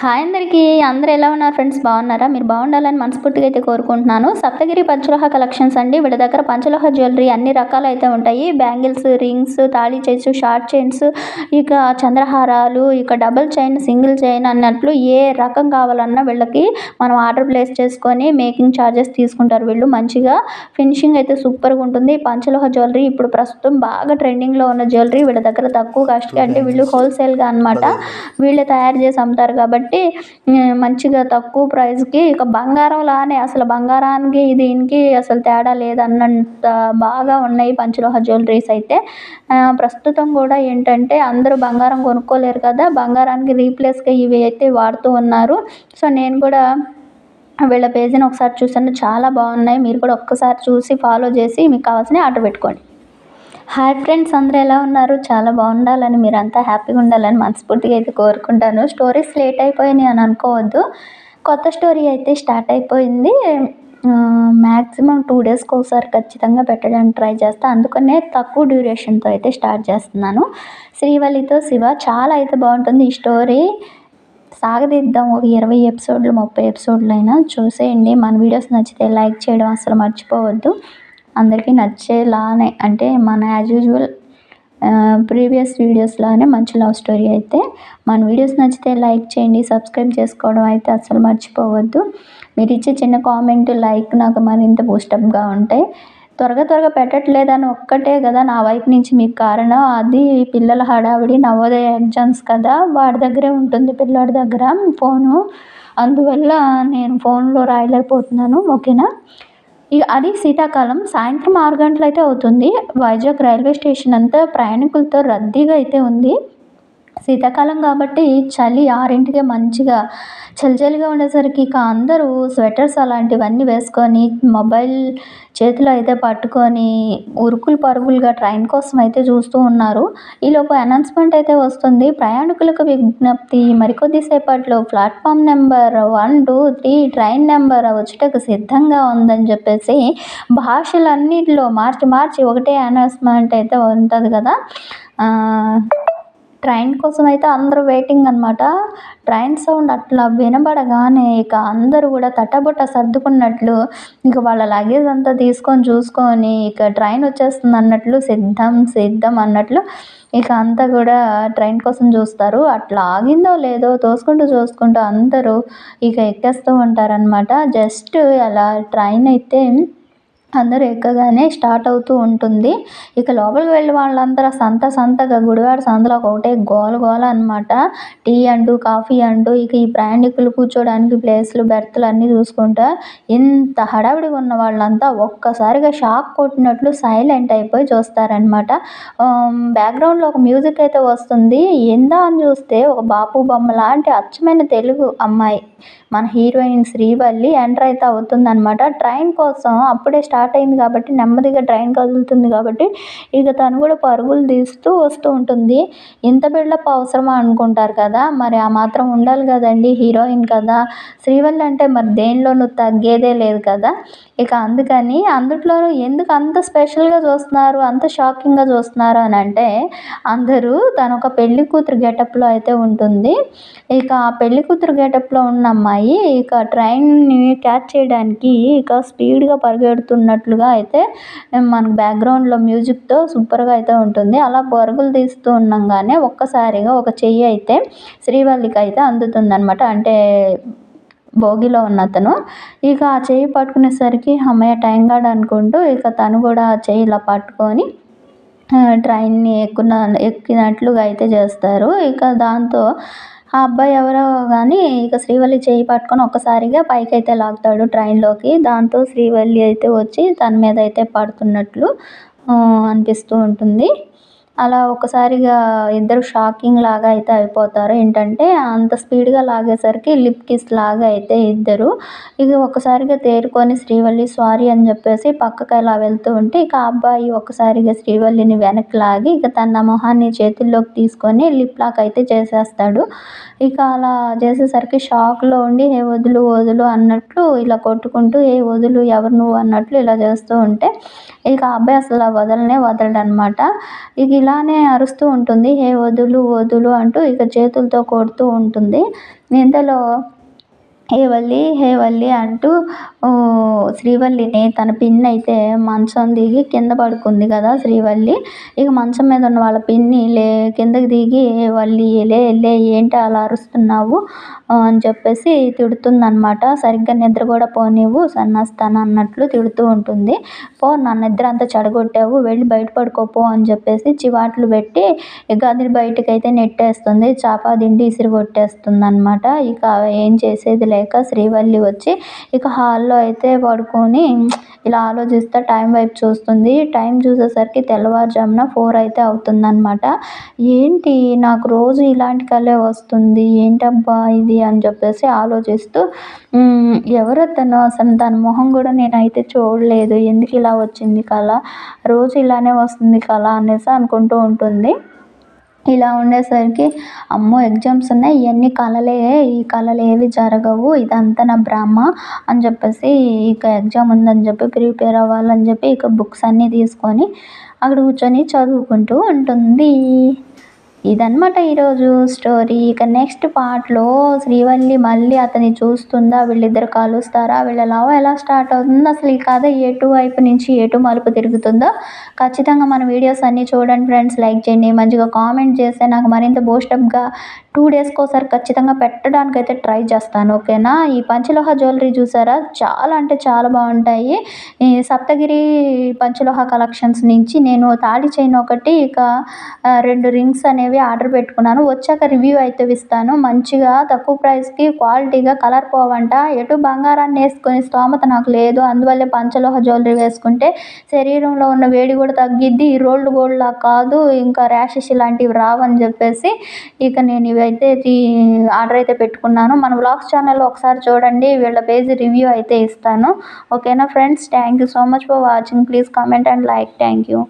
Hi అందరికీ. అందరూ ఎలా ఉన్నారు ఫ్రెండ్స్? బాగున్నారా? మీరు బాగుండాలని మనస్ఫూర్తిగా అయితే కోరుకుంటున్నాను. సప్తగిరి పంచలోహ కలెక్షన్స్ అండి. వీళ్ళ దగ్గర పంచలోహ జ్యువెలరీ అన్ని రకాలు అయితే ఉంటాయి. బ్యాంగిల్స్ రింగ్స్ తాళీ చైన్స్ షార్ట్ చైన్స్ ఇక చంద్రహారాలు ఇక డబుల్ చైన్ సింగిల్ చైన్ అన్నట్లు ఏ రకం కావాలన్నా వీళ్ళకి మనం ఆర్డర్ ప్లేస్ చేసుకొని మేకింగ్ ఛార్జెస్ తీసుకుంటారు వీళ్ళు. మంచిగా ఫినిషింగ్ అయితే సూపర్గా ఉంటుంది. పంచలోహ జ్యువెలరీ ఇప్పుడు ప్రస్తుతం బాగా ట్రెండింగ్లో ఉన్న జ్యువెలరీ వీళ్ళ దగ్గర తక్కువ కాస్ట్కి అంటే వీళ్ళు హోల్సేల్గా అనమాట వీళ్ళే తయారు చేసి అమ్ముతారు కాబట్టి మంచిగా తక్కువ ప్రైస్కి ఇక బంగారం లానే అసలు బంగారానికి దీనికి అసలు తేడా లేదన్నంత బాగా ఉన్నాయి పంచలోహ జ్యువెలరీస్ అయితే. ప్రస్తుతం కూడా ఏంటంటే అందరూ బంగారం కొనుక్కోలేరు కదా బంగారానికి రీప్లేస్గా ఇవి అయితే వాడుతూ ఉన్నారు. సో నేను కూడా వీళ్ళ పేజీని ఒకసారి చూసాను చాలా బాగున్నాయి. మీరు కూడా ఒక్కసారి చూసి ఫాలో చేసి మీకు కావాల్సినవి ఆర్డర్ పెట్టుకోండి. హాయ్ ఫ్రెండ్స్ అందరూ ఎలా ఉన్నారు? చాలా బాగుండాలని మీరంతా హ్యాపీగా ఉండాలని మనస్ఫూర్తిగా అయితే కోరుకుంటాను. స్టోరీస్ లేట్ అయిపోయినాయి అని అనుకోవద్దు. కొత్త స్టోరీ అయితే స్టార్ట్ అయిపోయింది. మ్యాక్సిమం టూ డేస్కి ఒకసారి ఖచ్చితంగా పెట్టడానికి ట్రై చేస్తాను అందుకనే తక్కువ డ్యూరేషన్తో అయితే స్టార్ట్ చేస్తున్నాను. శ్రీవల్లితో శివ చాలా అయితే బాగుంటుంది ఈ స్టోరీ. సాగదిద్దాం ఒక ఇరవై ఎపిసోడ్లు ముప్పై ఎపిసోడ్లు అయినా చూసేయండి. మన వీడియోస్ నచ్చితే లైక్ చేయడం అసలు మర్చిపోవద్దు. అందరికీ నచ్చేలానే అంటే మన యాజ్ యూజువల్ ప్రీవియస్ వీడియోస్లానే మంచి లవ్ స్టోరీ అయితే. మన వీడియోస్ నచ్చితే లైక్ చేయండి సబ్స్క్రైబ్ చేసుకోవడం అయితే అసలు మర్చిపోవద్దు. మీరు ఇచ్చే చిన్న కామెంట్ లైక్ నాకు మరింత బూస్టప్గా ఉంటాయి. త్వరగా త్వరగా పెట్టట్లేదని ఒక్కటే కదా నా వైపు నుంచి మీకు కారణం అది. పిల్లల హడావిడి నవోదయ ఎగ్జామ్స్ కదా వాడి దగ్గరే ఉంటుంది పిల్లాడి దగ్గర ఫోను. అందువల్ల నేను ఫోన్లో రాయలేకపోతున్నాను ఓకేనా? ఇక అది శీతాకాలం. సాయంత్రం ఆరు గంటలు అయితే అవుతుంది. వైజాగ్ రైల్వే స్టేషన్ అంతా ప్రయాణికులతో రద్దీగా అయితే ఉంది. శీతాకాలం కాబట్టి చలి ఆరింటికే మంచిగా చలిచలిగా ఉండేసరికి ఇక అందరూ స్వెటర్స్ అలాంటివన్నీ వేసుకొని మొబైల్ చేతిలో అయితే పట్టుకొని ఉరుకులు పరుగులుగా ట్రైన్ కోసం అయితే చూస్తూ ఉన్నారు. ఈలోపు అనౌన్స్మెంట్ అయితే వస్తుంది. ప్రయాణికులకు విజ్ఞప్తి మరికొద్ది సేపట్లో platform number one two three train number వచ్చేటకు సిద్ధంగా ఉందని చెప్పేసి భాషలన్నిటిలో మార్చి మార్చి ఒకటే అనౌన్స్మెంట్ అయితే ఉంటుంది కదా. ట్రైన్ కోసం అయితే అందరూ వెయిటింగ్ అనమాట ట్రైన్ సౌండ్ అట్లా వినబడగానే ఇక అందరూ కూడా తటబుట్ట సర్దుకున్నట్లు ఇక వాళ్ళ లగేజ్ అంతా తీసుకొని చూసుకొని ఇక ట్రైన్ వచ్చేస్తుంది అన్నట్లు సిద్ధం సిద్ధం అన్నట్లు ఇక అంతా కూడా ట్రైన్ కోసం చూస్తారు. అట్లా ఆగిందో లేదో తోసుకుంటూ చూసుకుంటూ అందరూ ఇక ఎక్కేస్తూ ఉంటారనమాట జస్ట్ అలా ట్రైన్ అయితే అందరూ ఎక్కగానే స్టార్ట్ అవుతూ ఉంటుంది. ఇక లోపలికి వెళ్ళి వాళ్ళందరూ సంత సంతగా గుడివాడ సంతలో ఒకటే గోల గోల అనమాట టీ అంటూ కాఫీ అంటూ ఇక ఈ ప్రయాణికులు కూర్చోడానికి ప్లేస్లు బెర్త్లు అన్నీ చూసుకుంటా ఇంత హడావిడిగా ఉన్న వాళ్ళంతా ఒక్కసారిగా షాక్ కొట్టినట్లు సైలెంట్ అయిపోయి చూస్తారనమాట బ్యాక్గ్రౌండ్లో ఒక మ్యూజిక్ అయితే వస్తుంది. ఎందా అని చూస్తే ఒక బాపు బొమ్మ లాంటి అచ్చమైన తెలుగు అమ్మాయి మన హీరోయిన్ శ్రీవల్లి ఎంటర్ అయితే అవుతుంది అనమాట ట్రైన్ కోసం అప్పుడే స్టార్ట్ స్టార్ట్ అయింది కాబట్టి నెమ్మదిగా ట్రైన్ కదులుతుంది కాబట్టి ఇక తను కూడా పరుగులు తీస్తూ వస్తూ ఉంటుంది. ఇంత బిల్డప్ అవసరమా అనుకుంటారు కదా? మరి ఆ మాత్రం ఉండాలి కదండి హీరోయిన్ కదా. శ్రీవల్లి అంటే మరి దేనిలోనూ తగ్గేదే లేదు కదా. ఇక అందుకని అందుట్లోనూ ఎందుకు అంత స్పెషల్గా చూస్తున్నారు అంత షాకింగ్గా చూస్తున్నారు అని అంటే అందరూ తను ఒక పెళ్ళి కూతురు గెటప్లో అయితే ఉంటుంది. ఇక ఆ పెళ్ళి కూతురు గెటప్లో ఉన్న అమ్మాయి ఇక ట్రైన్ని క్యాచ్ చేయడానికి ఇక స్పీడ్గా పరిగెడుతున్న ఉన్నట్లుగా అయితే మనకు బ్యాక్గ్రౌండ్లో మ్యూజిక్తో సూపర్గా అయితే ఉంటుంది. అలా పరుగులు తీస్తూ ఉండగానే ఒక్కసారిగా ఒక చెయ్యి అయితే శ్రీవల్లికి అయితే అందుతుంది అనమాట అంటే భోగిలో ఉన్న అతను ఇక ఆ చెయ్యి పట్టుకునేసరికి అమ్మయ్య టైం గార్డ్ అనుకుంటూ ఇక తను కూడా ఆ చెయ్యి ఇలా పట్టుకొని ట్రైన్ని ఎక్కున ఎక్కినట్లుగా అయితే చేస్తారు. ఇక దాంతో ఆ అబ్బాయి ఎవరో కానీ ఇక శ్రీవల్లి చేయి పట్టుకొని ఒక్కసారిగా పైకి అయితే లాగుతాడు ట్రైన్లోకి. దాంతో శ్రీవల్లి అయితే వచ్చి తన మీద అయితే పడుతున్నట్లు అనిపిస్తూ ఉంటుంది. అలా ఒక్కసారిగా ఇద్దరు షాకింగ్ లాగా అయితే అయిపోతారు. ఏంటంటే అంత స్పీడ్గా లాగేసరికి లిప్ కిస్ లాగా అయితే ఇద్దరు. ఇక ఒక్కసారిగా తేరుకొని శ్రీవల్లి సారీ అని చెప్పేసి పక్కకి అలా వెళ్తూ ఉంటే ఇక అబ్బాయి ఒక్కసారిగా శ్రీవల్లిని వెనక్కి లాగి ఇక తన మొహాన్ని చేతుల్లోకి తీసుకొని లిప్ లాక్ అయితే చేసేస్తాడు. ఇక అలా చేసేసరికి షాక్లో ఉండి ఏ వదులు వదులు అన్నట్లు ఇలా కొట్టుకుంటూ ఏ వదులు ఎవరు నువ్వు అన్నట్లు ఇలా చేస్తూ ఉంటే ఇక అబ్బాయి అసలు వదలనే వదలడనమాట ఇక ఇలానే అరుస్తూ ఉంటుంది. హే వదులు వదులు అంటూ ఇక చేతులతో కొడుతూ ఉంటుంది. ఇంతలో హే వల్లి హే వల్లి అంటూ శ్రీవల్లిని తన పిన్ని అయితే మంచం దిగి కింద పడుకుంది కదా శ్రీవల్లి. ఇక మంచం మీద ఉన్న వాళ్ళ పిన్ని లే కిందకి దిగి వల్లి లే లే ఏంటి అలా అరుస్తున్నావు? అని చెప్పేసి తిడుతుందనమాట సరిగ్గా నిద్ర కూడా పోనివ్వు సన్నస్తాను అన్నట్లు తిడుతూ ఉంటుంది. పో నా నిద్ర అంతా చెడగొట్టావు వెళ్ళి బయట పడుకోపో అని చెప్పేసి చివాట్లు పెట్టి గదిని అది బయటకైతే నెట్టేస్తుంది. చాప దిండి ఇసిరి కొట్టేస్తుంది అనమాట ఇక ఏం చేసేది లేక శ్రీవల్లి వచ్చి ఇక హాల్లో అయితే పడుకొని ఇలా ఆలోచిస్తే టైం వైపు చూస్తుంది. టైం చూసేసరికి తెల్లవారుజామున ఫోర్ అయితే అవుతుందన్నమాట. ఏంటి నాకు రోజు ఇలాంటి కలే వస్తుంది? ఏంటబ్బా ఇది అని చెప్పేసి ఆలోచిస్తూ ఎవరు తను అసలు తన మొహం కూడా నేనైతే చూడలేదు. ఎందుకు ఇలా వచ్చింది కళ? రోజు ఇలానే వస్తుంది కళ అనేసి అనుకుంటూ ఉంటుంది. ఇలా ఉండేసరికి అమ్మో ఎగ్జామ్స్ ఉన్నాయి ఇవన్నీ కళలే ఈ కళలు ఏవి జరగవు ఇదంతా నా భ్రమ అని చెప్పేసి ఇక ఎగ్జామ్ ఉందని చెప్పి ప్రిపేర్ అవ్వాలని చెప్పి ఇక బుక్స్ అన్నీ తీసుకొని అక్కడ కూర్చొని చదువుకుంటూ ఉంటుంది. ఇదనమాట ఈరోజు స్టోరీ. ఇక నెక్స్ట్ పార్ట్లో శ్రీవల్లి మళ్ళీ అతన్ని చూస్తుందా? వీళ్ళిద్దరు కలుస్తారా? వీళ్ళ లవ్ ఎలా స్టార్ట్ అవుతుందో? అసలు ఈ కథ ఎటు వైపు నుంచి ఎటు మలుపు తిరుగుతుందో ఖచ్చితంగా మన వీడియోస్ అన్నీ చూడండి ఫ్రెండ్స్. లైక్ చేయండి. మంచిగా కామెంట్ చేస్తే నాకు మరింత బూస్టప్గా టూ డేస్కి ఒకసారి ఖచ్చితంగా పెట్టడానికి అయితే ట్రై చేస్తాను ఓకేనా? ఈ పంచలోహ జ్యువెలరీ చూసారా? చాలా అంటే చాలా బాగుంటాయి. ఈ సప్తగిరి పంచలోహ కలెక్షన్స్ నుంచి నేను తాళి చైన్ ఒకటి ఇక రెండు రింగ్స్ అనేవి ఆర్డర్ పెట్టుకున్నాను. వచ్చాక రివ్యూ అయితే ఇస్తాను. మంచిగా తక్కువ ప్రైస్కి క్వాలిటీగా కలర్ పోవంట. ఎటు బంగారాన్ని వేసుకునే స్తోమత నాకు లేదు. అందువల్లే పంచలోహ జ్యువెలరీ వేసుకుంటే శరీరంలో ఉన్న వేడి కూడా తగ్గిద్ది. రోల్డ్ గోల్డ్ లా కాదు. ఇంకా ర్యాషెస్ ఇలాంటివి రావని చెప్పేసి ఇక నేను ఇవైతే ఆర్డర్ అయితే పెట్టుకున్నాను. మన వ్లాగ్స్ ఛానల్లో ఒకసారి చూడండి వీళ్ళ పేజ్ రివ్యూ అయితే ఇస్తాను. ఓకేనా friends? Thank you so much for watching. Please comment and like. Thank you.